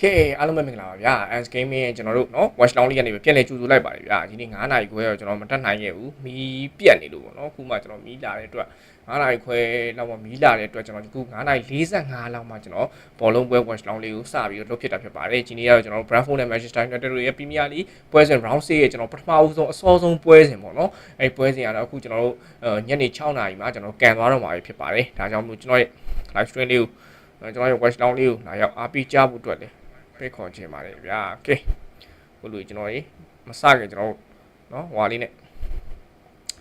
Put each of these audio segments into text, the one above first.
ခေအားလုံးပဲမင်္ဂလာပါဗျာ Ants Gaming ရဲ့ကျွန်တော်တို့เนาะ Watch Long လေးကနေပြန်လဲကြိုဆိုလိုက်ပါတယ်ဗျာဒီနေ့9နာရီခွဲတော့ကျွန်တော်မတက်နိုင်ခဲ့ဘူးမီးပြတ်နေလို့ပေါ့เนาะခုမှကျွန်တော်မီးလာတဲ့အတွက်9နာရီခွဲလောက်မှမီးလာတဲ့အတွက်ကျွန်တော်ဒီခု9နာရီ45လောက်မှကျွန်တော်ဘောလုံးပွဲ Watch Long လေးကိုစပြီးတော့လုပ်ဖြစ်တာဖြစ်ပါတယ်ဒီနေ့ကတော့ကျွန်တော် Brentford နဲ့ Manchester United တို့ရဲ့ Premier League ပွဲစဉ် Round 6ရဲ့ကျွန်တော်ပထမဦးဆုံးအစောဆုံးပွဲစဉ်ပေါ့เนาะအဲ့ပွဲစဉ်ကတော့အခုကျွန်တော်တို့ညနေ6နာရီမှာကျွန်တော်ကန်သွားတော့မှာဖြစ်ပါတယ်ဒါကြောင့်မို့ကျွန်တော်ရဲ့ live stream လေးကိုကျွန်တော်ရဲ့ watch long လေးကိုလာရောက်အားပေးကြဖို့အတွက်လေ ဖိတ်ခေါ်ချင်ပါတယ်ဗျာကဲဘုလူကျွန်တော်ရေမစခင်ကျွန်တော်နော်ဟွာလေးနဲ့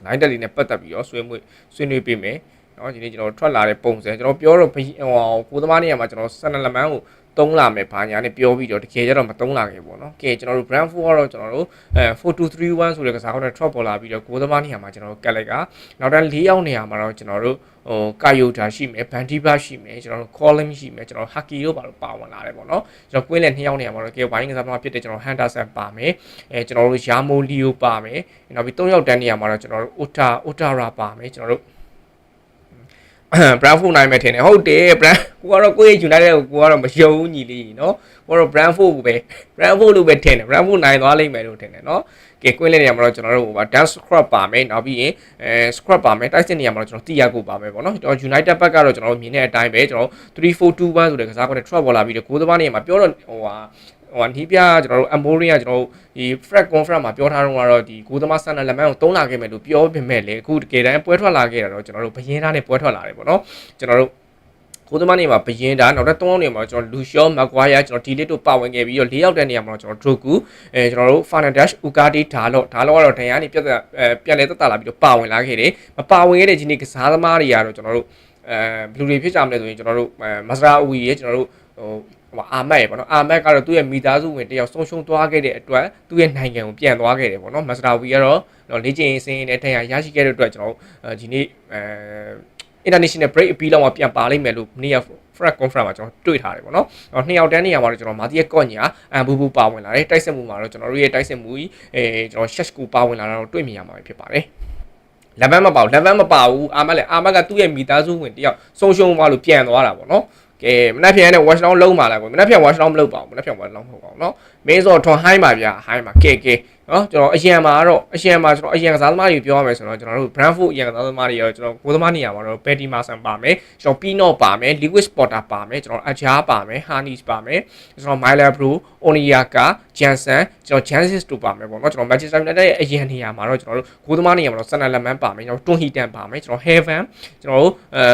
လိုင်းတက်လေးနဲ့ပတ်သက်ပြီးတော့ဆွေးမွေးဆွေးနွေးပေးမယ်နော်ဒီနေ့ကျွန်တော်ထွက်လာတဲ့ပုံစံကျွန်တော်ပြောတော့ဘီဟိုကိုသမားနေရာမှာကျွန်တော်ဆန္ဒလမန်းကို သုံးလာမယ်ဘာညာနဲ့ပြောပြီးတော့တကယ်ကြတော့မသုံးလာခဲ့ပေါ့နော်။ကဲကျွန်တော်တို့ Brentford ကတော့ကျွန်တော်တို့အဲ4231ဆိုတဲ့ကစားကောင်းနဲ့ drop ပေါ်လာပြီးတော့ကိုသမားနေရာမှာကျွန်တော်တို့ကက်လိုက်ကနောက်တန်း၄ယောက်နေရာမှာတော့ကျွန်တော်တို့ဟိုကာယိုတာရှိမယ်ဘန်ဒီဘာရှိမယ်ကျွန်တော်တို့ column ရှိမယ်ကျွန်တော်ဟာကီတို့ပါတော့ပါဝင်လာတယ်ပေါ့နော်ကျွန်တော်ကွင်းလက်နှစ်ယောက်နေရာမှာတော့ကဲဝိုင်းကစားသမားဖြစ်တဲ့ကျွန်တော် Henderson ပါမယ်အဲကျွန်တော်တို့ Yamo Leo ပါမယ်နောက်ပြီး၃ယောက်တန်းနေရာမှာတော့ကျွန်တော်တို့ Ota Otara ပါမယ်ကျွန်တော်တို့ Brentford နိုင်မယ်ထင်တယ်ဟုတ်တယ် Brand ကိုကတော့ကိုယ့်ရဲ့ United ကိုကိုကတော့မယုံဘူးညီလေးနော်ကိုကတော့ Brentford ကိုပဲ Brentford လို့ပဲထင်တယ် Brentford နိုင်သွားလိမ့်မယ်လို့ထင်တယ်နော်ကဲကွင်းလေးနေရာမှာတော့ကျွန်တော်တို့ဟိုပါ dance scrub ပါမယ်နောက်ပြီးရင်အဲ scrub ပါမယ်တိုက်စစ်နေရာမှာတော့ကျွန်တော်တီယာကိုပါမယ်ပေါ့နော်ကျွန်တော် United ဘက်ကတော့ကျွန်တော်တို့မြင်တဲ့အတိုင်းပဲကျွန်တော်3421ဆိုတဲ့ကစားကွက်နဲ့ trap ပေါ်လာပြီးတော့ကိုးသမားနေရာမှာပြောတော့ဟိုဟာ ဟိုနီးပြကျွန်တော်တို့ Amoria ကျွန်တော်တို့ဒီ Fred Conference မှာပြောထားတော့ကတော့ဒီဂိုးသမားဆန်နလက်မန်ကိုသုံးလာခဲ့မယ်လို့ပြောပေမဲ့လေအခုတကယ်တမ်းပွဲထွက်လာခဲ့တာတော့ကျွန်တော်တို့ဘယင်းသားနဲ့ပွဲထွက်လာတယ်ပေါ့နော်ကျွန်တော်တို့ကိုသမားနေမှာဘယင်းတာနောက်တော့၃ယောက်နေမှာကျွန်တော်လူရှောမကွာယာကျွန်တော်ဒီလစ်တို့ပါဝင်ခဲ့ပြီးတော့၄ယောက်တဲ့နေရာမှာကျွန်တော်ဒရိုကူအဲကျွန်တော်တို့ဖာနန်ဒက်ရှ်ဥကာတီဒါလော့ဒါလော့ကတော့ဒဏ်ရာနေပြတ်အဲပြန်လဲတက်တာလာပြီးတော့ပါဝင်လာခဲ့တယ်မပါဝင်ခဲ့တဲ့ဒီနေ့ကစားသမားတွေကတော့ကျွန်တော်တို့အဲဘလူတွေဖြစ်ကြမလဲဆိုရင်ကျွန်တော်တို့မစရာအူကြီးရဲ့ကျွန်တော်တို့ဟို ဟိုအာမက်ရေပေါ့နော်အာမက်ကတော့သူ့ရဲ့မိသားစုဝင်တယောက်ဆုံးရှုံးသွားခဲ့တဲ့အတွက်သူ့ရဲ့နိုင်ငံကိုပြန်သွားခဲ့တယ်ပေါ့နော်မစတာဝီကတော့တော့လေ့ကျင့်ရေးစင်းနဲ့ထင်ရရရှိခဲ့တဲ့အတွက်ကျွန်တော်ဒီနေ့အဲ international break အပြီးလောက်မှပြန်ပါလိမ့်မယ်လို့နေ့ရက် Fred conference မှာကျွန်တော်တွေ့ထားတယ်ပေါ့နော်။အော်နှစ်ယောက်တန်းနေရာမှာတော့ကျွန်တော်မာတီယက်ကော့ညာအမ်ဘူဘူပါဝင်လာတယ်တိုက်စစ်မှုမှာတော့ကျွန်တော်တို့ရဲ့တိုက်စစ်မှုကြီးအဲကျွန်တော် Shesh ကိုပါဝင်လာတာတော့တွေ့မြင်ရမှာဖြစ်ပါတယ်။ level မပါဘူး level မပါဘူးအာမက်လည်းအာမက်ကသူ့ရဲ့မိသားစုဝင်တယောက်ဆုံးရှုံးသွားလို့ပြန်သွားတာပေါ့နော် ကဲမနက်ဖြန်နဲ့ watch down လုံးပါလားကွမနက်ဖြန် watch down မလုပ်ပါဘူးမနက်ဖြန် watch down မဟုတ်ပါဘူးเนาะမင်းစောထွန်ဟိုင်းပါဗျာဟိုင်းပါကဲကဲเนาะကျွန်တော်အရန်မှာတော့အရန်မှာကျွန်တော်အရန်ကစားသမားတွေပြောရမယ်ဆိုတော့ကျွန်တော်တို့ Brentford အရန်ကစားသမားတွေရောကျွန်တော်ကိုသမားနေရာမှာတော့ Petty Mason ပါမယ်ကျွန်တော် Pinot ပါမယ် Lewis Potter ပါမယ်ကျွန်တော် Aja ပါမယ် Harnis ပါမယ်ကျွန်တော် Myler Bro Oniaka Jansen ကျွန်တော် Jansis တို့ပါမယ်ပေါ့เนาะကျွန်တော် Manchester United ရဲ့အရန်နေရာမှာတော့ကျွန်တော်တို့ကိုသမားနေရာမှာတော့ Sana Lemon ပါမယ်ကျွန်တော် Tun Hitan ပါမယ်ကျွန်တော် Heaven ကျွန်တော်တို့အဲ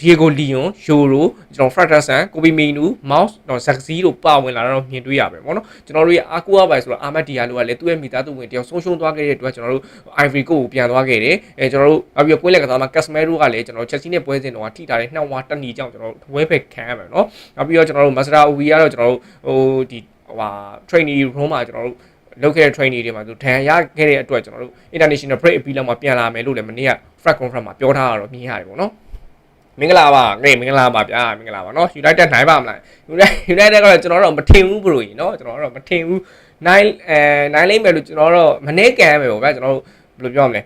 ဒီဂိုလီယွန်ယိုရိုကျွန်တော်ဖရက်တာဆန်ကိုဘီမီနူမောက်စ်တော့ဇက်စီတို့ပါဝင်လာတော့မြင်တွေ့ရပဲပေါ့နော်ကျွန်တော်တို့ရဲ့အာကူအပိုင်ဆိုတော့အာမတ်ဒီယာလိုကလည်းသူ့ရဲ့မိသားစုဝင်တယောက်ဆုံးရှုံးသွားခဲ့တဲ့အတွက်ကျွန်တော်တို့ Ivory Coast ကိုပြန်သွားခဲ့တယ်အဲကျွန်တော်တို့အပြီးကွင်းလက်ကစားမှာ Casemiro ကလည်းကျွန်တော် Chelsea နဲ့ပွဲစဉ်တော့ထိထားတဲ့နှောက်ဝါတက်နီကြောင့်ကျွန်တော်တို့ဝဲဖက်ခံရမယ်နော်နောက်ပြီးတော့ကျွန်တော်တို့ Masra Ubi ကတော့ကျွန်တော်တို့ဟိုဒီဟိုဟာ trainee room မှာကျွန်တော်တို့လုပ်ခဲ့တဲ့ training တွေမှာသူဒဏ်ရာရခဲ့တဲ့အတွက်ကျွန်တော်တို့ international break အပြီးလောက်မှာပြန်လာမယ်လို့လည်းမနေ့က Fred conference မှာပြောထားတာတော့မြင်ရတယ်ပေါ့နော် မင်္ဂလာပါနေမင်္ဂလာပါဗျာမင်္ဂလာပါเนาะ United နိုင်ပါမလား United ကတော့ကျွန်တော်တော့မထင်ဘူးဘလို့ကြီးเนาะကျွန်တော်တော့မထင်ဘူးနိုင်အဲနိုင်လိမ့်မယ်လို့ကျွန်တော်တော့မနှဲကန်ရမယ်ပေါ့ဗျာကျွန်တော်တို့ဘယ်လိုပြောမလဲ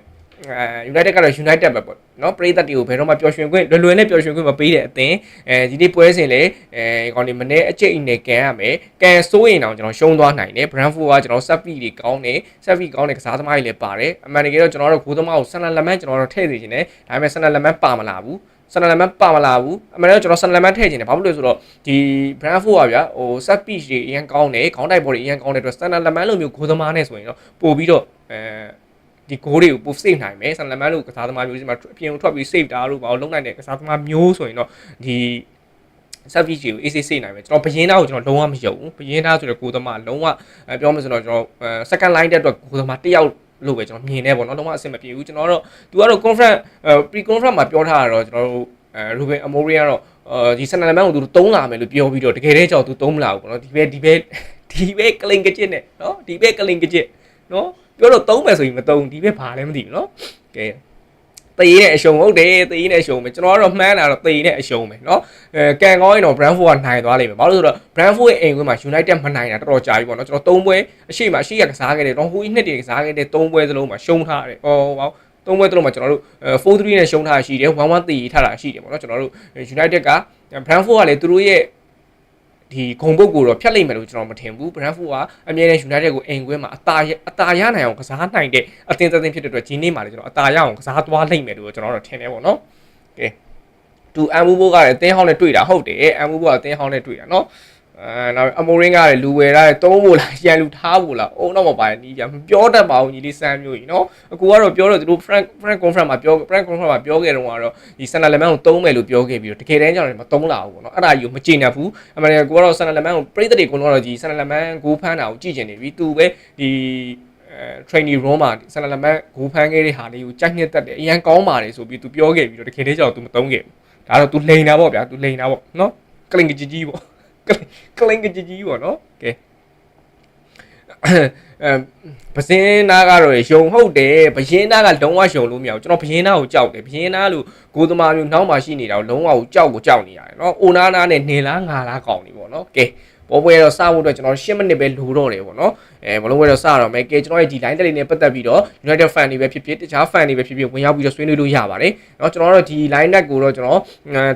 အဲ United ကတော့ United ပဲပေါ့เนาะပရိသတ်တွေကိုဘယ်တော့မှပျော်ရွှင်ခွင့်လွယ်လွယ်နဲ့ပျော်ရွှင်ခွင့်မပေးတဲ့အသင်းအဲဒီနေ့ပွဲစဉ်လေအဲကောင်ဒီမနေ့အကျိတ်နဲ့ကန်ရမယ်ကန်စိုးရင်တော့ကျွန်တော်ရှုံးသွားနိုင်တယ် Brentford ကကျွန်တော် set fee တွေကောင်းတယ် set fee ကောင်းတဲ့ကစားသမားတွေလည်းပါတယ်အမှန်တကယ်တော့ကျွန်တော်တို့ဂိုးသမားကိုဆန်လန်လက်မန်ကျွန်တော်တို့ထည့်စီခြင်းတယ်ဒါပေမဲ့ဆန်လန်လက်မန်ပါမလာဘူး ဆန်နလမန်ပါမလာဘူးအမှန်တော့ကျွန်တော်ဆန်နလမန်ထည့်ချင်တယ်ဘာဖြစ်လို့လဲဆိုတော့ဒီ Brentford ကဗျာဟို set piece တွေအရင်ကောင်းတယ်ခေါင်းတိုက်ဘော်တွေအရင်ကောင်းတဲ့အတွက်ဆန်နလမန်လိုမျိုးဂိုးသမားနဲ့ဆိုရင်တော့ပို့ပြီးတော့အဲဒီဂိုးတွေကိုပို့ save နိုင်မယ်ဆန်နလမန်လိုကစားသမားမျိုးစီမှာအပြင်ထွက်ပြီး save တာလို့ဘာလို့လုံးနိုင်တဲ့ကစားသမားမျိုးဆိုရင်တော့ဒီ service ကို AC စိတ်နိုင်မယ်ကျွန်တော်ဘယင်းသားကိုကျွန်တော်လုံးဝမယုံဘူးဘယင်းသားဆိုတဲ့ကိုသမားလုံးဝပြောမှဆိုတော့ကျွန်တော် second line တဲ့အတွက်ကိုသမားတယောက် လို့ပဲကျွန်တော်မြင်နေပေါ့နော်လုံးဝအဆင်မပြေဘူးကျွန်တော်တော့သူကတော့ conference pre conference မှာပြောထားတာတော့ကျွန်တော်တို့အဲရူဘင်အမိုရီကတော့ဒီဆန်နလမန်ကိုသူတုံးလာမယ်လို့ပြောပြီးတော့တကယ်တည်းကြောက်သူတုံးမလာဘူးပေါ့နော်ဒီဘဲဒီဘဲဒီဘဲကလင်ကကျစ်နဲ့နော်ဒီဘဲကလင်ကကျစ်နော်ပြောတော့တုံးမယ်ဆိုရင်မတုံးဒီဘဲဘာလဲမသိဘူးနော်ကဲ တေးနဲ့အရှုံဟုတ်တယ်တေးနဲ့အရှုံပဲကျွန်တော်ကတော့မှန်းတာတော့တေးနဲ့အရှုံပဲเนาะအဲကန်ကောင်းရင်တော့ Brentford ကနိုင်သွားလိမ့်မယ်ဘာလို့လဲဆိုတော့ Brentford ရဲ့အိမ်ကွင်းမှာ United မနိုင်တာတော်တော်ကြာပြီပေါ့เนาะကျွန်တော်၃ပွဲအရှိမအရှိရကစားခဲ့တယ်တော့ဟိုနှစ်တည်းကစားခဲ့တဲ့၃ပွဲစလုံးမှာရှုံးထားတယ်ဟောဟောသုံးပွဲတလုံးမှာကျွန်တော်တို့4-3နဲ့ရှုံးထားရှိတယ်1-1တည်ထားတာရှိတယ်ပေါ့နော်ကျွန်တော်တို့ United က Brentford ကလည်းသူတို့ရဲ့ ဒီဒီဂုံပုတ်ကိုတော့ဖြတ်လိုက်မယ်လို့ကျွန်တော်မထင်ဘူး Brentford ကအမြဲတမ်း United ကိုအိမ်ကွင်းမှာအသာရအသာရနိုင်အောင်ကစားနိုင်တဲ့အသင်းသက်သင်းဖြစ်တဲ့အတွက်ဒီနေ့မှာလည်းကျွန်တော်အသာရအောင်ကစားသွားလိုက်မယ်လို့ကျွန်တော်တို့ထင်တယ်ပေါ့နော်ကဲသူအမ်ဘူဘိုကလည်းအသင်းဟောင်းနဲ့တွေ့တာဟုတ်တယ်အမ်ဘူဘိုကအသင်းဟောင်းနဲ့တွေ့တာနော် အဲနောက်အမိုရင်းကလည်းလူဝယ်ရတယ်သုံးဖို့လားရန်လူထားဖို့လားအုံတော့မပါနီးပြမပြောတတ်ပါဘူးညီလေးစမ်းမျိုးကြီးနော်အကူကတော့ပြောတော့သူတို့ Frank Frank conference မှာပြော Frank conference မှာပြောခဲ့တော့ကတော့ဒီ Sander Lemon ကိုသုံးမယ်လို့ပြောခဲ့ပြီးတော့တကယ်တမ်းကျတော့မသုံးလာဘူးပေါ့နော်အဲ့ဒါကြီးကိုမကျေနပ်ဘူးအမှန်တကယ်ကိုကတော့ Sander Lemon ကိုပြည်သက်တွေကတော့ဒီ Sander Lemon ကိုဖမ်းတာကိုကြည့်ကျင်နေပြီသူပဲဒီအဲ training room မှာ Sander Lemon ကိုဖမ်းခဲ့တဲ့ဟာလေးကိုကြိုက်နှစ်သက်တယ်အရန်ကောင်းပါတယ်ဆိုပြီးသူပြောခဲ့ပြီးတော့တကယ်တမ်းကျတော့သူမသုံးခဲ့ဘူးဒါတော့ तू လိန်တာပေါ့ဗျာ तू လိန်တာပေါ့နော်ကလင်ကကြီးကြီးပေါ့ ကလိန်ကကြီးကြီးပေါ့နော်ကဲအဲပစင်းသားကတော့ယုံဟုတ်တယ်ဘယင်းသားကလုံးဝယုံလို့မရဘူးကျွန်တော်ဘယင်းသားကိုကြောက်တယ်ဘယင်းသားလို့ကိုသမားမျိုးနှောင်းပါရှိနေတာကိုလုံးဝကိုကြောက်ကိုကြောက်နေရတယ်နော်အိုနာနာနဲ့နေလားငါလားកောင်နေပေါ့နော်ကဲ ပေါ်ပွဲတော့စဖို့အတွက်ကျွန်တော်10မိနစ်ပဲလိုတော့တယ်ပေါ့နော်အဲဘလုံးပွဲတော့စတော့မယ်ကဲကျွန်တော်ရဲ့ဒီ line တက်လေးနဲ့ပတ်သက်ပြီးတော့ United fan တွေပဲဖြစ်ဖြစ်တခြား fan တွေပဲဖြစ်ဖြစ်ဝင်ရောက်ပြီးတော့ဆွေးနွေးလို့ရပါတယ်เนาะကျွန်တော်တို့ဒီ line net ကိုတော့ကျွန်တော်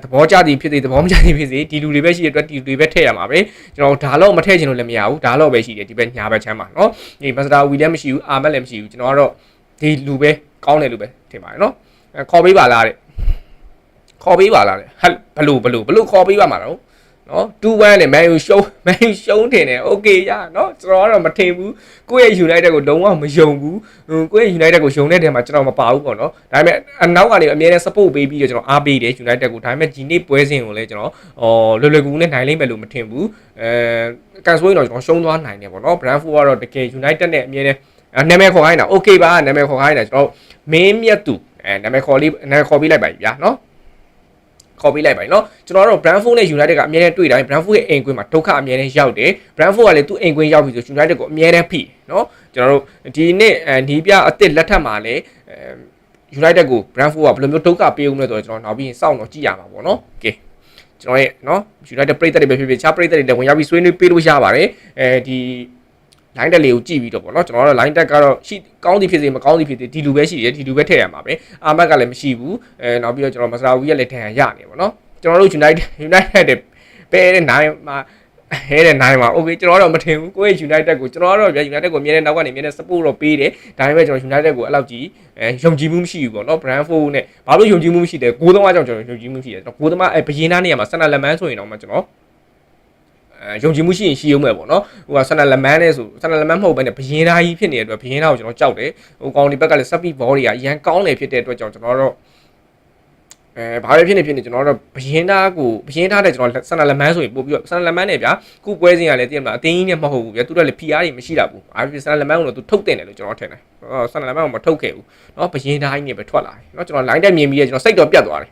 သဘောကျသည်ဖြစ်စေသဘောမကျသည်ဖြစ်စေဒီလူတွေပဲရှိတဲ့အတွက်ဒီလူတွေပဲထည့်ရမှာပဲကျွန်တော်ဒါတော့မထည့်ချင်လို့လည်းမရဘူးဒါတော့ပဲရှိတယ်ဒီဘက်ညာဘက်ချမ်းမှာเนาะဒီမစတာဝီလည်းမရှိဘူးအာမက်လည်းမရှိဘူးကျွန်တော်ကတော့ဒီလူပဲကောင်းတယ်လို့ပဲထင်ပါတယ်เนาะခေါ်ပေးပါလားတဲ့ခေါ်ပေးပါလားတဲ့ဟဲ့ဘလို့ဘလို့ဘလို့ခေါ်ပေးပါမှာတော့ နော်2-1နဲ့ Man U ရှုံး Man U ရှုံးတင်တယ်โอเคရနော်ကျွန်တော်ကတော့မထင်ဘူးကိုယ့်ရဲ့ United ကိုလုံးဝမယုံဘူးဟိုကိုယ့်ရဲ့ United ကိုယုံတဲ့တဲမှာကျွန်တော်မပါဘူးပေါ့နော်ဒါပေမဲ့အနောက်ကနေအမြဲတမ်း support ပေးပြီးတော့ကျွန်တော်အားပေးတယ် United ကိုဒါပေမဲ့ဒီနေ့ပွဲစဉ်ကိုလည်းကျွန်တော်ဟောလွယ်လွယ်ကူကူနဲ့နိုင်လိမ့်မယ်လို့မထင်ဘူးအဲကန်ဆိုရင်တော့ကျွန်တော်ရှုံးသွားနိုင်တယ်ပေါ့နော် Brentford ကတော့တကယ် United နဲ့အမြဲတမ်းနာမည်ခေါ်ခိုင်းတာ okay ပါနာမည်ခေါ်ခိုင်းတာကျွန်တော်မင်းမြတ်သူအဲနာမည်ခေါ်လေးနာမည်ခေါ်ပေးလိုက်ပါပြီဗျာနော် ခေါ်ပေးလိုက်ပါနော်ကျွန်တော်တို့ Brentford နဲ့ United ကအမြဲတမ်းတွေ့တိုင်း Brentford ရဲ့အိမ်ကွင်းမှာဒုက္ခအမြဲတမ်းရောက်တယ် Brentford ကလည်းသူ့အိမ်ကွင်းရောက်ပြီဆို United ကိုအမြဲတမ်းဖိနော်ကျွန်တော်တို့ဒီနေ့အဲနီးပြအစ်စ်လက်ထက်မှာလည်းအဲ United ကို Brentford ကဘယ်လိုမျိုးဒုက္ခပေးဦးမလဲဆိုတော့ကျွန်တော်နောက်ပြီးစောင့်တော့ကြည့်ရမှာပေါ့နော်ကဲကျွန်တော်ရဲ့နော် United ပရိသတ်တွေပဲဖြစ်ဖြစ်ခြားပရိသတ်တွေလည်းဝင်ရောက်ပြီးဆွေးနွေးပေးလို့ရပါတယ်အဲဒီ line တက်လေးကိုကြည့်ပြီးတော့ပေါ့နော်ကျွန်တော်တို့ line တက်ကတော့ရှိကောင်းသည်ဖြစ်စေမကောင်းသည်ဖြစ်စေဒီလူပဲရှိတယ်ဒီလူပဲထည့်ရမှာပဲအာမတ်ကလည်းမရှိဘူးအဲနောက်ပြီးတော့ကျွန်တော်မစရာဝီရဲ့လည်းထည့်ရရနေပေါ့နော်ကျွန်တော်တို့ United United ပဲတဲ့နိုင်မှာဟဲတဲ့နိုင်မှာ okay ကျွန်တော်တော့မထင်ဘူးကိုယ့်ရဲ့ United ကိုကျွန်တော်တော့ဗျ United ကိုအမြဲတမ်းနောက်ကနေအမြဲတမ်း support တော့ပေးတယ်ဒါပေမဲ့ကျွန်တော် United ကိုအဲ့လောက်ကြီးအဲယုံကြည်မှုမရှိဘူးပေါ့နော် Brentford နဲ့ဘာလို့ယုံကြည်မှုမရှိတယ်ကိုးသမားကြောင့်ကျွန်တော်ယုံကြည်မှုရှိတယ်ကျွန်တော်ကိုးသမားအဲဘယင်းသားနေရာမှာစနလက်မန်းဆိုရင်တော့မှကျွန်တော်အဲ ယုံကြည်မှုရှိရင်ရှိအောင်ပဲပေါ့နော်ဟိုကဆန်နလမန်းနဲ့ဆိုဆန်နလမန်းမဟုတ်ဘဲနဲ့ဘယင်းသားကြီးဖြစ်နေတဲ့အတွက်ဘယင်းသားကိုကျွန်တော်ကြောက်တယ်ဟိုကောင်ဒီဘက်ကလည်း speed ball တွေကအရန်ကောင်းတယ်ဖြစ်တဲ့အတွက်ကြောင့်ကျွန်တော်တော့အဲဘာပဲဖြစ်နေဖြစ်နေကျွန်တော်တော့ဘယင်းသားကိုဘယင်းသားတဲ့ကျွန်တော်ဆန်နလမန်းဆိုရင်ပို့ပြီးတော့ဆန်နလမန်းနဲ့ဗျာခုပွဲစဉ်ကလည်းတည်မလားအတင်းကြီးနဲ့မဟုတ်ဘူးဗျာသူတို့လည်း PR တွေမရှိတာဘူးအားဖြင့်ဆန်နလမန်းကိုတော့သူထုတ်တင်တယ်လို့ကျွန်တော်ထင်တယ်ဟောဆန်နလမန်းကိုမထုတ်ခဲ့ဘူးเนาะဘယင်းသားကြီးနဲ့ပဲထွက်လာတယ်เนาะကျွန်တော် line တက်မြင်ပြီးရကျွန်တော်စိတ်တော့ပြတ်သွားတယ်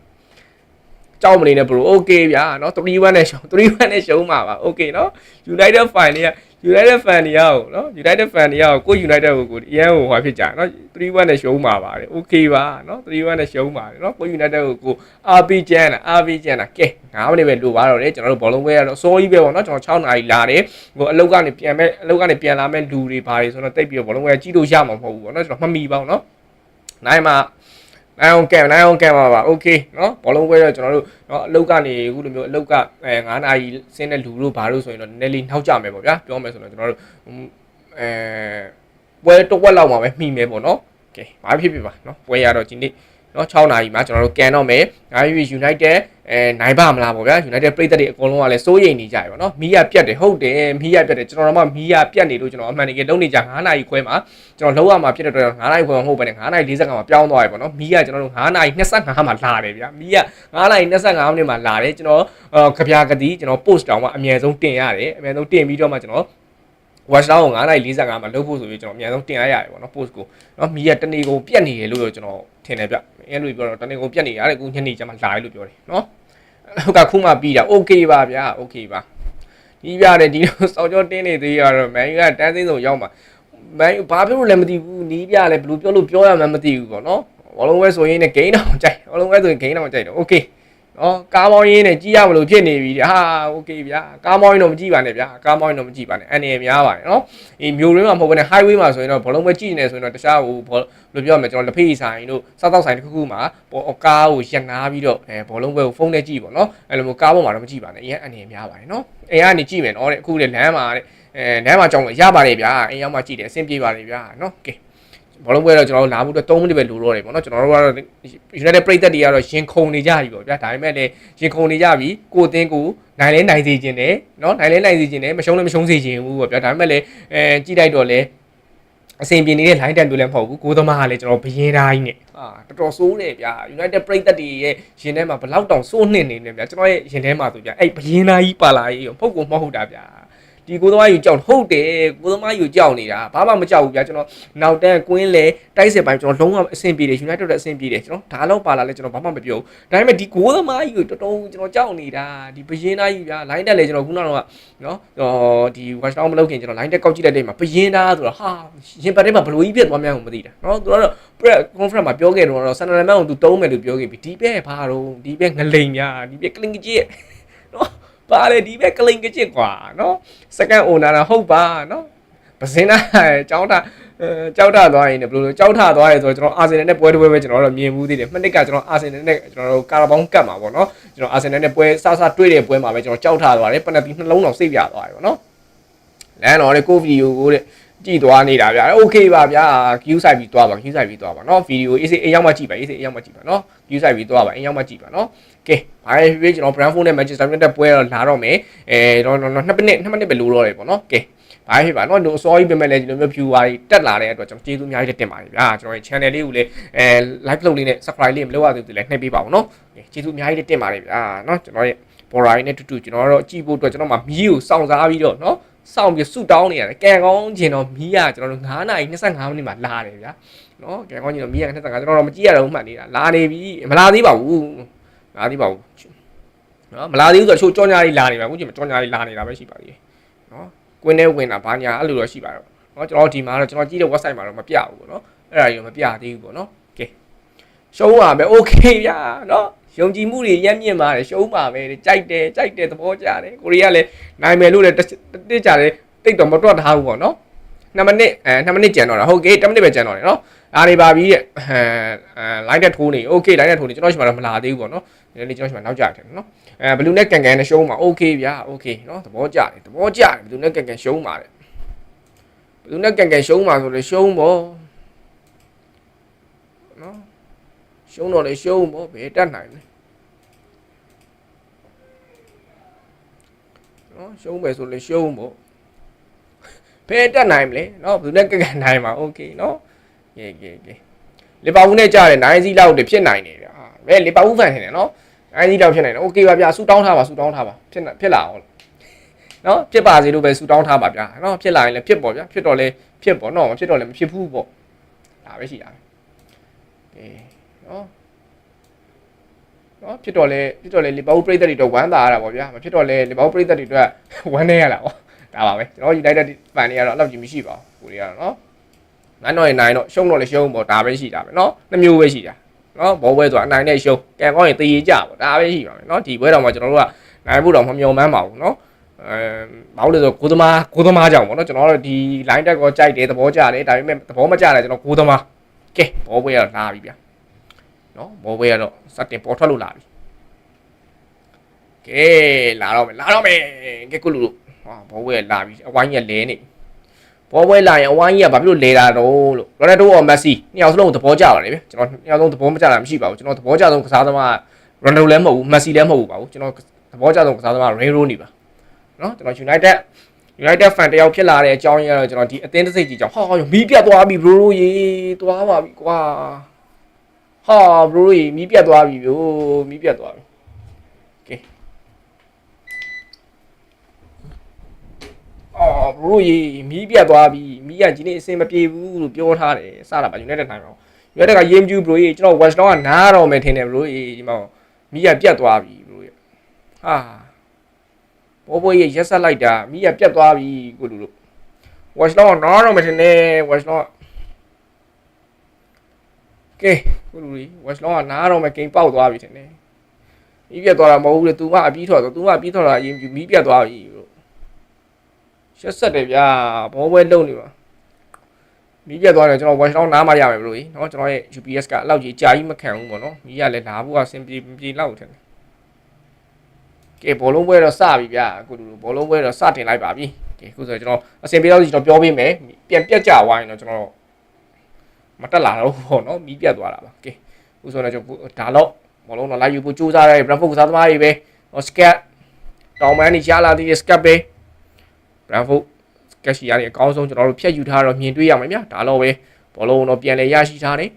ကြောက်မနေနဲ့ bro okay ဗျာနော်3-1နဲ့ရှုံး3-1နဲ့ရှုံးမှာပါ okay နော် United fan တွေက United fan တွေရောနော် United fan တွေရောကို United ကိုကိုအရန်ဟိုဟာဖြစ်ကြနော်3-1နဲ့ရှုံးမှာပါတယ် okay ပါနော်3-1နဲ့ရှုံးပါတယ်နော်ကို United ကိုကို RB ကျန်တာ RB ကျန်တာကဲ9မိနစ်ပဲလိုပါတော့တယ်ကျွန်တော်တို့ဘောလုံးပွဲကတော့အစိုးကြီးပဲပေါ့နော်ကျွန်တော်6နာရီလာတယ်ဟိုအလုပ်ကနေပြန်မဲ့အလုပ်ကနေပြန်လာမဲ့လူတွေပါတယ်ဆိုတော့တိတ်ပြီးတော့ဘောလုံးပွဲကကြီးလို့ရမှာမဟုတ်ဘူးပေါ့နော်ကျွန်တော်မမီပါဘူးနော်နိုင်မှာ နိုင်အောင်ကဲနိုင်အောင်ကဲပါပါโอเคเนาะဘောလုံးပွဲတော့ကျွန်တော်တို့เนาะအလုတ်ကနေအခုလိုမျိုးအလုတ်ကအဲ9နာရီဆင်းတဲ့လူတို့ဘာလို့ဆိုရင်တော့နည်းနည်းလေးနှောက်ကြမယ်ပေါ့ဗျာပြောမယ်ဆိုတော့ကျွန်တော်တို့အဲပွဲတစ်ဝက်လောက်မှာပဲမှီမယ်ပေါ့เนาะโอเคဘာဖြစ်ဖြစ်ပါเนาะပွဲရတော့ဒီနေ့ နော်6နာရီမှာကျွန်တော်တို့ကန်တော့မယ်ဒါပေမဲ့ United အဲနိုင်ပါမလားပေါ့ဗျာ United ပြည်သက်တွေအကုန်လုံးကလည်းစိုးရိမ်နေကြရပါတော့မီးရပြတ်တယ်ဟုတ်တယ်မီးရပြတ်တယ်ကျွန်တော်တို့မှမီးရပြတ်နေလို့ကျွန်တော်အမှန်တကယ်လုံးနေကြ9နာရီခွဲမှာကျွန်တော်လုံးရမှာဖြစ်တဲ့အတွက်9နာရီခွဲမှာမဟုတ်ပါနဲ့9နာရီ45မှာပြောင်းသွားရပါတော့မီးရကျွန်တော်တို့9နာရီ25မှာလာတယ်ဗျာမီးရ9နာရီ25မိနစ်မှာလာတယ်ကျွန်တော်ကြပြကတိကျွန်တော် post တောင်မှအမြဲဆုံးတင်ရတယ်အမြဲဆုံးတင်ပြီးတော့မှကျွန်တော်ဝက်ရှ်လောင်းကို9:45မှာလုပ်ဖို့ဆိုပြီးကျွန်တော်အများဆုံးတင်လိုက်ရတယ်ပေါ့နော် post ကိုနော်မီးရတနေကိုပြက်နေရလို့တော့ကျွန်တော် ထင်တယ်ဗျအဲလိုပြောတော့တနေ့ကုန်ပြက်နေရတယ်အခုညနေကျမှလာတယ်လို့ပြောတယ်နော်ဟုတ်ကခုမှပြီးတာ okay ပါဗျာ okay ပါဒီပြတယ်ဒီလိုစောက်ကြောတင်းနေသေးရတော့မန်ယူကတန်းသိန်းစုံရောက်မှာမန်ယူဘာဖြစ်လို့လဲမသိဘူးနီးပြလဲဘယ်လိုပြောလို့ပြောရမှန်းမသိဘူးပေါ့နော်ဘောလုံးဝဲဆိုရင်လည်းဂိမ်းတော့ကြိုက်ဘောလုံးဝဲဆိုရင်ဂိမ်းတော့ကြိုက်တော့ okay နော်ကားမောင်းရင်းနဲ့ကြည့်ရမလို့ဖြစ်နေပြီတဲ့ဟာโอเคဗျာကားမောင်းရင်တော့မကြည့်ပါနဲ့ဗျာကားမောင်းရင်တော့မကြည့်ပါနဲ့အန်ရများပါတယ်နော်အေးမြို့ရင်းမှာမဟုတ်ဘဲနဲ့ highway မှာဆိုရင်တော့ဘလုံးပဲကြည့်နေဆိုရင်တော့တခြားဟိုဘောဘယ်လိုပြောရမလဲကျွန်တော်လက်ဖေးဆိုင်တို့စားတောက်ဆိုင်တစ်ခုခုမှာပေါ်ကားကိုရက်နာပြီးတော့အဲဘောလုံးပဲကိုဖုန်းနဲ့ကြည့်ပေါ့နော်အဲ့လိုမျိုးကားပေါ်မှာတော့မကြည့်ပါနဲ့အရင်အန်ရများပါတယ်နော်အိမ်ကနေကြည့်မယ်နော်တဲ့အခုလေလမ်းမှာတဲ့အဲလမ်းမှာကြောင်းရပါတယ်ဗျာအိမ်ရောက်မှကြည့်တယ်အဆင်ပြေပါတယ်ဗျာနော်ကဲ ဘောလုံးပွဲတော့ကျွန်တော်တို့လာမှုတော့3မိနစ်ပဲလိုတော့တယ်ပေါ့နော်ကျွန်တော်တို့ကတော့ United ပြည်သက်တွေကတော့ရင်ခုန်နေကြပြီပေါ့ဗျာဒါပေမဲ့လည်းရင်ခုန်နေကြပြီကိုအတင်းကိုနိုင်လဲနိုင်စေခြင်းတယ်နော်နိုင်လဲနိုင်စေခြင်းတယ်မရှုံးလည်းမရှုံးစေခြင်းဘူးပေါ့ဗျာဒါပေမဲ့လည်းအဲကြည့်လိုက်တော့လေအဆင်ပြေနေတဲ့ line တက်မျိုးလည်းမဟုတ်ဘူးကိုသမားကလည်းကျွန်တော်ဘယင်းတိုင်းနဲ့အာတော်တော်ဆိုးတယ်ဗျာ United ပြည်သက်တွေရဲ့ရင်ထဲမှာဘလောက်တောင်စိုးနှင့်နေလဲဗျာကျွန်တော်ရဲ့ရင်ထဲမှာဆိုဗျာအဲ့ဘယင်းတိုင်းပါလာရေးရောမဟုတ်ကိုမဟုတ်တာဗျာ ဒီကိုသမားယူကြောက်ဟုတ်တယ်ကိုသမားယူကြောက်နေတာဘာမှမကြောက်ဘူးဗျာကျွန်တော်နောက်တန်းကွင်းလေတိုက်စစ်ပိုင်းကျွန်တော်လုံးဝအဆင်ပြေတယ် United တဲ့အဆင်ပြေတယ်ကျွန်တော်ဒါတော့ပါလာလဲကျွန်တော်ဘာမှမပြောဘူးဒါပေမဲ့ဒီကိုသမားယူတော်တော်ကျွန်တော်ကြောက်နေတာဒီဘရင်သားကြီးဗျာ line တက်လေကျွန်တော်ခုနကတော့နော်ဟောဒီ watch down မလုပ်ခင်ကျွန်တော် line တက်ကောက်ကြည့်လိုက်တဲ့မှာဘရင်သားဆိုတော့ဟာရင်ပတ်ထဲမှာဘလို့ကြီးဖြစ်သွားမှန်းကိုမသိတာနော်သူကတော့ press conference မှာပြောခဲ့တော့တော့ Sunderland ကိုသူတုံးမယ်လို့ပြောခဲ့ပြီဒီဘက်ဘာတော့ဒီဘက်ငလိန်များဒီဘက်ကလင်ကြီးနော် ပါတယ်ဒီဘက်ကလိန်ကချစ်กว่าနော်စကန်အိုနာတာဟုတ်ပါနော်ပစင်းနာကြောင်းတာကြောက်ထသွားရင်လည်းဘယ်လိုလဲကြောက်ထသွားရဲဆိုတော့ကျွန်တော်အာဆင်နယ်နဲ့ပွဲတစ်ပွဲပဲကျွန်တော်တို့မြင်မှုသေးတယ်မှတ်နစ်ကကျွန်တော်အာဆင်နယ်နဲ့ကျွန်တော်တို့ကာရာဘောင်းကတ်မှာပေါ့နော်ကျွန်တော်အာဆင်နယ်နဲ့ပွဲစစတွေ့တဲ့ပွဲမှာပဲကျွန်တော်ကြောက်ထသွားတယ်ပနတီနှလုံးတော်စိတ်ပြသွားတယ်ပေါ့နော်လမ်းတော်လေကိုဗီဒီယိုကိုတဲ့ ကြည့်သွားနေတာဗျာโอเคပါဗျာ queue ဆိုင်ပြီးသွားပါ queue ဆိုင်ပြီးသွားပါเนาะဗီဒီယိုအေးစေးအိမ်ရောက်မှကြည့်ပါအေးစေးအိမ်ရောက်မှကြည့်ပါเนาะ queue ဆိုင်ပြီးသွားပါအိမ်ရောက်မှကြည့်ပါเนาะကဲဘာပဲဖြစ်ဖြစ်ကျွန်တော် Brentford နဲ့ Manchester United ပွဲတော့လာတော့မယ်အဲတော့တော့2မိနစ်2မိနစ်ပဲလိုတော့တယ်ပေါ့เนาะကဲဘာဖြစ်ပါเนาะတို့အစောကြီးပြင်မဲ့လဲဒီလိုမျိုး viewer တွေတက်လာတဲ့အတွက်ကျွန်တော်ကျေးဇူးအများကြီးတင်ပါတယ်ဗျာကျွန်တော်ရဲ့ channel လေးကိုလည်းအဲ like လုပ်လေးနဲ့ subscribe လေးမလုပ်ရသေးဘူးလည်းနှိပ်ပေးပါဦးเนาะကဲကျေးဇူးအများကြီးတင်ပါတယ်ဗျာเนาะကျွန်တော်ရဲ့ border နဲ့တူတူကျွန်တော်တို့ကြည့်ဖို့အတွက်ကျွန်တော်မှမီးကိုစောင့်စားပြီးတော့เนาะ စောင့်ပြီးဆူတောင်းနေရတယ်ကံကောင်းကျင်တော့မီးကကျွန်တော်တို့9နာရီ25မိနစ်မှာလာတယ်ဗျာနော်ကံကောင်းကျင်တော့မီးက25ကျွန်တော်တော့မကြည့်ရတော့မှတ်နေတာလာနေပြီမလာသေးပါဘူးမလာသေးပါဘူးနော်မလာသေးဘူးဆိုတော့ချိုးကြောညာလေးလာနေပါအခုကျင်ကြောညာလေးလာနေတာပဲရှိပါသေးတယ်နော်ကွင်းထဲဝင်တာဘာညာအဲ့လိုတော့ရှိပါတော့နော်ကျွန်တော်ဒီမှာတော့ကျွန်တော်ကြည့်တဲ့ website မှာတော့မပြဘူးပေါ့နော်အဲ့ဒါကြီးတော့မပြသေးဘူးပေါ့နော်ကဲရှုံးပါပဲ okay ဗျာနော် ယုံကြည်မှုတွေရက်မြင့်ပါတယ်ရှုံးပါပဲကြိုက်တယ်ကြိုက်တယ်သဘောကျတယ်ကိုရီးယားလည်းနိုင်မယ်လို့လည်းတစ်ကြတယ်တိတ်တော့မတွက်ထားဘူးပေါ့နော်2မိနစ်အဲ2မိနစ်ကြံတော့တာဟုတ်ကဲ့10မိနစ်ပဲကြံတော့တယ်နော်အားနေပါပြီတဲ့အဲအဲ line တက်ထိုးနေ okay line တက်ထိုးနေကျွန်တော်ရှိမှတော့မလာသေးဘူးပေါ့နော်ဒီနေ့ကျွန်တော်ရှိမှနောက်ကြတယ်နော်အဲဘလူးနဲ့ကန်ကန်နဲ့ရှုံးပါ okay ဗျာ okay နော်သဘောကျတယ်သဘောကျတယ်ဘလူးနဲ့ကန်ကန်ရှုံးပါတယ်ဘလူးနဲ့ကန်ကန်ရှုံးပါဆိုလေရှုံးပေါ့နော် ရှုံးတော့လေရှုံးပေါ့ဘယ်တက်နိုင်လဲနော်ရှုံးပဲဆိုလေရှုံးပေါ့ဘယ်တက်နိုင်မလဲနော်ဘယ်နဲ့ကကန်နိုင်မှာโอเคနော်ကဲကဲကဲလီဗာပူးနဲ့ကြားတယ်နိုင်စီလောက်တည်းဖြစ်နိုင်တယ်ဗျာဘယ်လီဗာပူးဖန်ထင်တယ်နော်နိုင်စီလောက်ဖြစ်နိုင်တယ်โอเคပါဗျာဆူတောင်းထားပါဆူတောင်းထားပါဖြစ်ဖြစ်လာအောင်နော်ဖြစ်ပါစေလို့ပဲဆူတောင်းထားပါဗျာနော်ဖြစ်လာရင်လည်းဖြစ်ပေါ့ဗျာဖြစ်တော့လည်းဖြစ်ပေါ့နော်မဖြစ်တော့လည်းမဖြစ်ဘူးပေါ့ဒါပဲရှိတာပဲကဲ နော်နော်ဖြစ်တော့လေဖြစ်တော့လေလီဗာပူးပြည်သက်တွေတော့ဝမ်းသာရတာပေါ့ဗျာမဖြစ်တော့လေလီဗာပူးပြည်သက်တွေအတွက်ဝမ်းနေရတာပေါ့ဒါပါပဲကျွန်တော် United fan တွေကတော့အဲ့လောက်ကြီးမရှိပါဘူးကိုရီးယားကတော့နော်နိုင်တော့ရင်နိုင်တော့ရှုံးတော့လည်းရှုံးပေါ့ဒါပဲရှိတာပဲနော်နှမျိုးပဲရှိတာနော်ဘောပွဲဆိုတာအနိုင်နဲ့ရှုံးကံကောင်းရင်တည်ရကြပေါ့ဒါပဲရှိပါမယ်နော်ဒီပွဲတော်မှာကျွန်တော်တို့ကနိုင်ဖို့တော့မမျှော်မှန်းပါဘူးနော်အဲဘာလို့လဲဆိုကိုသမားကိုသမားကြောင့်ပေါ့နော်ကျွန်တော်တို့ဒီ line တက်ကိုကြိုက်တယ်သဘောကျတယ်ဒါပေမဲ့သဘောမကျတယ်ကျွန်တော်ကိုသမားကဲဘောပွဲကတော့လာပြီဗျာ နော်ဘောပွဲကတော့စတင်ပေါ်ထွက်လို့လာပြီကဲလာတော့မယ်လာတော့မယ်ကဲကုလူတို့ဟာဘောပွဲလာပြီအဝိုင်းကြီးလဲနေဘောပွဲလာရင်အဝိုင်းကြီးကဘာဖြစ်လို့လဲတာတော့လို့ရိုနယ်ဒိုအော်မက်ဆီနှစ်ယောက်စလုံးသဘောကျပါတယ်ဗျကျွန်တော်နှစ်ယောက်လုံးသဘောမကျတာမရှိပါဘူးကျွန်တော်သဘောကျဆုံးကစားသမားရိုနယ်ဒိုလည်းမဟုတ်ဘူးမက်ဆီလည်းမဟုတ်ဘူးပါဘူးကျွန်တော်သဘောကျဆုံးကစားသမားရေရိုနေပါနော်ကျွန်တော် United United fan တယောက်ဖြစ်လာတဲ့အကြောင်းရင်းကတော့ကျွန်တော်ဒီအသင်းတစ်စိတ်ကြီးကြောင့်ဟာမီးပြတ်သွားပြီ bro ရေသွားပါပြီကွာ ဟာ bro ရေမီးပြတ်သွားပြီဗျို့မီးပြတ်သွားပြီကဲအော်ဘရိုကြီးမီးပြတ်သွားပြီမီးကဒီနေ့အဆင်မပြေဘူးလို့ပြောထားတယ်စတာပါ United နိုင်တော့ United ကရေးမကျူဘရိုကြီးကျွန်တော် West Long ကနားတော့မယ်ထင်တယ်ဘရိုကြီးဒီမှာမီးကပြတ်သွားပြီဘရိုကြီးဟာဘောဘောကြီးရက်ဆက်လိုက်တာမီးကပြတ်သွားပြီကိုလူတို့ West Long ကနားတော့မယ်ထင်တယ် West Long ကဲကို လူကြီး West Long ကနားတော့မယ်ဂိမ်းပေါက်သွားပြီထင်တယ် မီးပြတ်သွားတာမဟုတ်ဘူးလေ तू မှအပြီးထွက်သွား तू မှအပြီးထွက်တာအရင်မီးပြတ်သွားပြီလို့ရှက်ဆက်တယ်ဗျာဘောပွဲလုံနေပါမီးပြတ်သွားတယ်ကျွန်တော် watch down နားမရမယ်ဘလို့เนาะကျွန်တော်ရဲ့ UPS ကအလောက်ကြီးအကြာကြီးမခံဘူးပေါ့နော်မီးရလည်းလာဖို့အဆင်ပြေပြေလောက်ထင်တယ်ကဲဘောလုံးပွဲတော့စပြီဗျာအခုလူဘောလုံးပွဲတော့စတင်လိုက်ပါပြီကဲအခုဆိုကျွန်တော်အဆင်ပြေတော့ကျွန်တော်ပြောပေးမယ်ပြန်ပြတ်ကြဝိုင်းတော့ကျွန်တော် မတက်လာတော့ဘောနော်မီးပြတ်သွားတာပါကဲအခုဆိုတော့ကျွန်တော်ဒါတော့ဘောလုံးတော့လိုက်ယူဖို့ကြိုးစားရဲ Brentford ကစားသမားတွေပဲဟော scat တောင်ပန်းနေရလာသေးတဲ့ scat ပဲ Brentford ကက်ရှီရနေအကောင်းဆုံးကျွန်တော်တို့ဖြတ်ယူထားတော့မြင်တွေ့ရမှာဗျာဒါတော့ပဲဘောလုံးတော့ပြန်လဲရရှိထားတယ်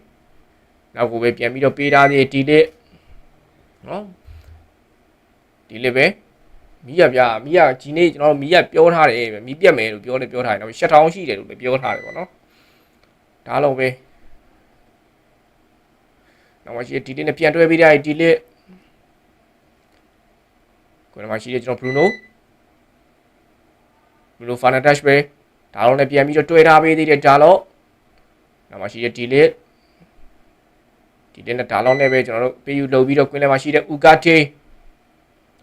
နောက်ကိုပဲပြန်ပြီးတော့ပေးထားသေးဒီလေးနော်ဒီလေးပဲမီးရဗျာမီးရဒီနေ့ကျွန်တော်တို့မီးရပြောထားတယ်မီးပြက်မယ်လို့ပြောတယ်ပြောထားတယ်နောက်ရှက်ထောင်းရှိတယ်လို့လည်းပြောထားတယ်ပေါ့နော်ဒါတော့ပဲ နောက်မှရှိဒီလေးနဲ့ပြန်တွဲပေးထားဒီလေးကိုယ်မှာရှိတယ်ကျွန်တော် Bruno ဘလူဖာနတက်ပဲဒါတော့လည်းပြန်ပြီးတော့တွေ့ထားပေးသေးတယ်ဒါတော့နောက်မှရှိတဲ့ delete delete နဲ့ဒါတော့လည်းပဲကျွန်တော်တို့ပေးယူလုပ်ပြီးတော့ queen ထဲမှာရှိတဲ့ ugate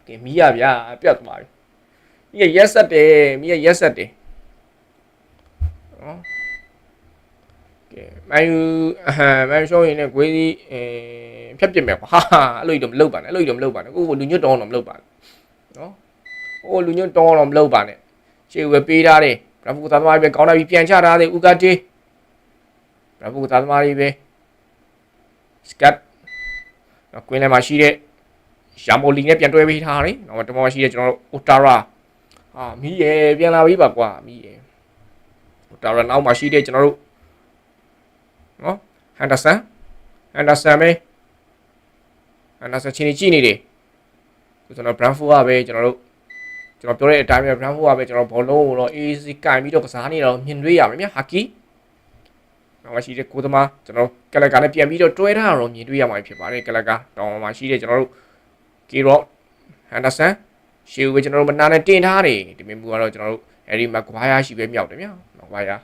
ကဲမီးရဗျာပြတ်သွားပြီမီးရရက်ဆက်တယ်မီးရရက်ဆက်တယ်နော် ကဲမန်ယူအဟမ်မန်ရှောင်းရင်လည်းဂွေးစီအဲဖြတ်ပြစ်မယ်ကွာဟာအဲ့လိုတော့မလုပ်ပါနဲ့အဲ့လိုတော့မလုပ်ပါနဲ့ကိုကိုလူညွတ်တောင်းတော့မလုပ်ပါနဲ့နော်ဟိုလူညွတ်တောင်းတော့မလုပ်ပါနဲ့ရှေ့ဝယ်ပေးထားတယ်ဘရဖူသားသမားတွေပဲကောင်းလာပြီးပြန်ချထားတယ်ဥကတေးဘရဖူသားသမားတွေပဲစကတ်နော်ကွင်းထဲမှာရှိတဲ့ရမ်မိုလီနဲ့ပြန်တွဲပေးထားတယ်နောက်တမောရှိတဲ့ကျွန်တော်တို့အိုတာရာဟာမီးရယ်ပြန်လာပြီပါကွာမီးရယ်အိုတာရာနောက်မှာရှိတဲ့ကျွန်တော်တို့ နော်ဟန်ဒါဆန်ဟန်ဒါဆန်ပဲဟန်ဒါဆန်ချင်းကြီးနေတယ်ကျွန်တော်ဘရန်ဖူကပဲကျွန်တော်တို့ကျွန်တော်ပြောတဲ့အတိုင်းပဲ brand 4ကပဲကျွန်တော်ဘောလုံးကိုတော့ easy ကင်ပြီးတော့ကစားနေတော့မြင်တွေ့ရမယ်ဗျဟာကီနောက်မှရှိတဲ့ကိုသမားကျွန်တော်ကလကာနဲ့ပြန်ပြီးတော့တွဲထားတော့မြင်တွေ့ရမှာဖြစ်ပါတယ်ကလကာတောင်မှာရှိတဲ့ကျွန်တော်တို့ကီရော့ဟန်ဒါဆန်ရှေ့ဝေကျွန်တော်တို့မနာနဲ့တင်ထားတယ်ဒီမင်းမူကတော့ကျွန်တော်တို့အဲရီမကွာယာရှိပဲမြောက်တယ်ဗျမကွာယာ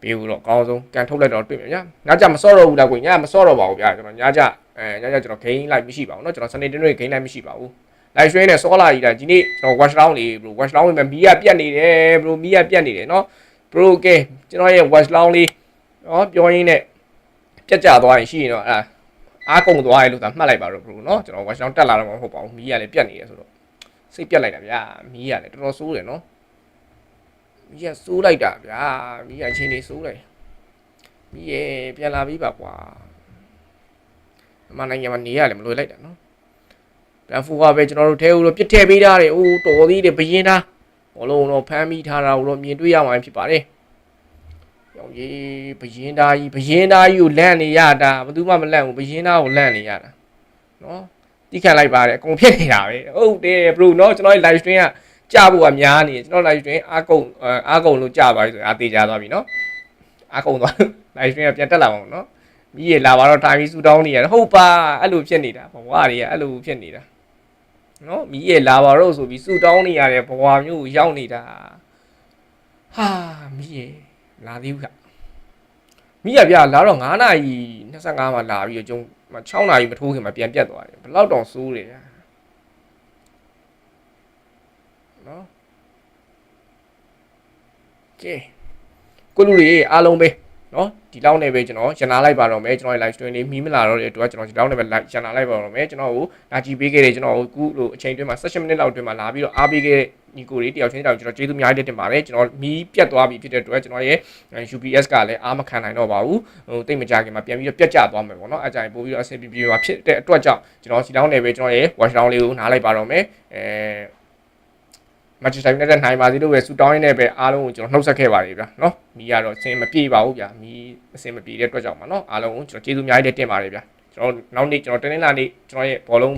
ပြီးတော့အကောင်းဆုံးကန်ထုတ်လိုက်တော့တွေ့မယ်ဗျညကြမစော့တော့ဘူးလားကိုညမစော့တော့ပါဘူးဗျကျွန်တော်ညကြအဲညကြကျွန်တော် gain လိုက်မရှိပါဘူးเนาะကျွန်တော်စနေတင်းတွေ gain လိုက်မရှိပါဘူး live stream နဲ့စောလာကြီးတာဒီနေ့ကျွန်တော် watch down လေး bro watch down မှာမီးရပြတ်နေတယ် bro မီးရပြတ်နေတယ်เนาะ bro ကဲကျွန်တော်ရဲ့ watch down လေးเนาะပြောရင်းနဲ့ပြတ်ကြသွားရင်ရှိရင်တော့အာအားကုန်သွားရလို့သာမှတ်လိုက်ပါတော့ bro เนาะကျွန်တော် watch down တက်လာတော့မဟုတ်ပါဘူးမီးရလည်းပြတ်နေတယ်ဆိုတော့စိတ်ပြတ်လိုက်တာဗျာမီးရလည်းတော်တော်ဆိုးတယ်เนาะ မိရဆိုးလိုက်တာဗျာမိရချင်းနေဆိုးလိုက်မိရပြန်လာပြီပါကွာအမနိုင်ငံမှာနေရလည်းမလွယ်လိုက်တာနော်တန်ဖူကပဲကျွန်တော်တို့ထဲဦးတော့ပြစ်ထည့်ပေးထားတယ်အိုးတော်သေးတယ်ဘရင်သားဘောလုံးတော့ဖမ်းမိထားတာကိုတော့မြင်တွေ့ရမှာဖြစ်ပါတယ်ရောင်ကြီးဘရင်သားကြီးဘရင်သားကြီးကိုလန့်နေရတာဘယ်သူမှမလန့်ဘူးဘရင်သားကိုလန့်နေရတာနော်တိခတ်လိုက်ပါတယ်အကုန်ဖြစ်နေတာပဲဟုတ်တယ်ဘရိုနော်ကျွန်တော်ရဲ့ live stream က ကြဖို့ကများနေတယ်ကျွန်တော် live stream အားကုန်အားကုန်လို့ကြသွားပြီဆိုရင်အားသေးကြသွားပြီနော်။အားကုန်သွား live stream ကပြန်တက်လာပါဦးနော်။မိရလာပါတော့ထိုင်ပြီးဆူတောင်းနေရတယ်ဟုတ်ပါအဲ့လိုဖြစ်နေတာဘဝတွေကအဲ့လိုဖြစ်နေတာနော်မိရဲ့လာပါတော့ဆိုပြီးဆူတောင်းနေရတဲ့ဘဝမျိုးကိုရောက်နေတာဟာမိရဲ့လာသေးဘူးခမိရဗျာလာတော့9နာရီ25မှာလာပြီးတော့ကျုံ6နာရီမထိုးခင်မှာပြန်ပြတ်သွားတယ်ဘယ်လောက်တောင်စိုးတယ်နော် ကဲကိုလူတွေအားလုံးပဲနော်ဒီလောက်နဲ့ပဲကျွန်တော်ရန်နာလိုက်ပါတော့မယ်ကျွန်တော်ရဲ့ live stream လေးမီးမလာတော့တဲ့အတွက်ကျွန်တော်ဒီလောက်နဲ့ပဲရန်နာလိုက်ပါတော့မယ်ကျွန်တော်ကိုလာကြည့်ပေးခဲ့တယ်ကျွန်တော်ကိုအခုလိုအချိန်တွင်းမှာ16မိနစ်လောက်တွင်းမှာလာပြီးတော့အားပေးခဲ့ညီကိုတွေတယောက်ချင်းတယောက်ကျွန်တော်ကျေးဇူးအများကြီးတင်ပါတယ်ကျွန်တော်မီးပြတ်သွားပြီဖြစ်တဲ့အတွက်ကျွန်တော်ရဲ့ UPS ကလည်းအားမခံနိုင်တော့ပါဘူးဟိုတိတ်မကြခင်မှာပြန်ပြီးတော့ပြတ်ကျသွားမယ်ပေါ့နော်အကြိုင်ပို့ပြီးတော့အဆင်ပြေပြေပါဖြစ်တဲ့အတွက်ကြောင့်ကျွန်တော်စီလောင်းနယ်ပဲကျွန်တော်ရဲ့ watch down လေးကိုနားလိုက်ပါတော့မယ်အဲ မန်ချက်စတာယူနိုက်တက်နိုင်ပါသေးလို့ပဲဆူတောင်းရင်းနဲ့ပဲအားလုံးကိုကျွန်တော်နှုတ်ဆက်ခဲ့ပါတယ်ဗျာနော်မီးကတော့အဆင်မပြေပါဘူးဗျာမီးအဆင်မပြေတဲ့အတွက်ကြောင့်ပါနော်အားလုံးကိုကျွန်တော်ကျေးဇူးအများကြီးတင်ပါတယ်ဗျာကျွန်တော်နောက်နေ့ကျွန်တော်တင်းနေလာနေ့ကျွန်တော်ရဲ့ဘောလုံး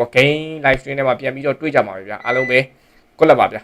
ဟို game live stream ထဲမှာပြန်ပြီးတော့တွေ့ကြပါမယ်ဗျာအားလုံးပဲကွက်လက်ပါဗျာ